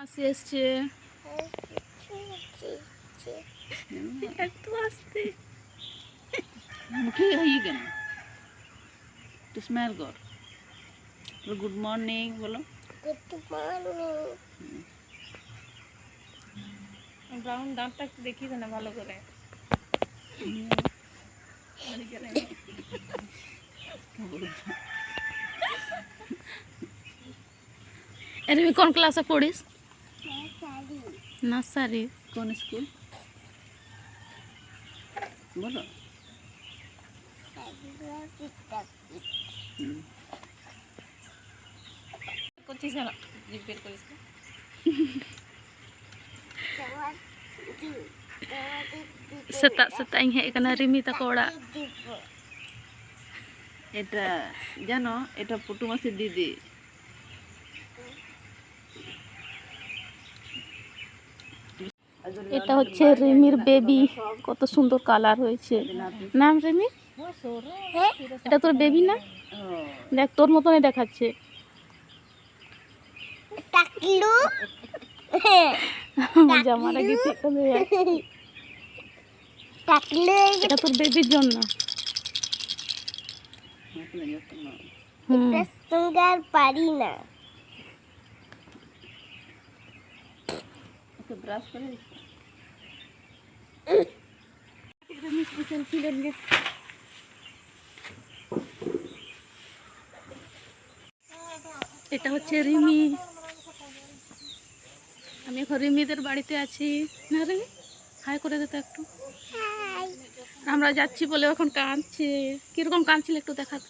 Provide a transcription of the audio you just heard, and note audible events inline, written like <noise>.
মাসি এসছে একটু আসতে মুখে হয়ে কেন একটু স্মেল কর গুড মর্নিং বলো ব্রাউন দাঁতটা একটু দেখিয়ে দে না ভালো করে এ তুমি কোন ক্লাসে পড়িস নার্সারি কোন স্কুল বলো হুম। করছিস না জিপ বের করিস না? সেটা সেটাই হ্যাঁ এখানে রিমি তাকে ওরা এটা জানো এটা পুটু মাসির দিদি এটা হচ্ছে রিমির বেবি। কত সুন্দর কালার হয়েছে। নাম রিমি? এটা তোর বেবি না? দেখ তোর মতনই দেখাচ্ছে। জামাটা <laughs> টাকলু? এটা তোর বেবির জন্য। হুম। পারি না। ব্রাশ করে এটা হচ্ছে রিমি। আমি এখন রিমিদের বাড়িতে আছি। না রিমি হাই করে দিতে একটু। আমরা যাচ্ছি বলে এখন কাঁদছে। কীরকম কাঁদছিল একটু দেখাতো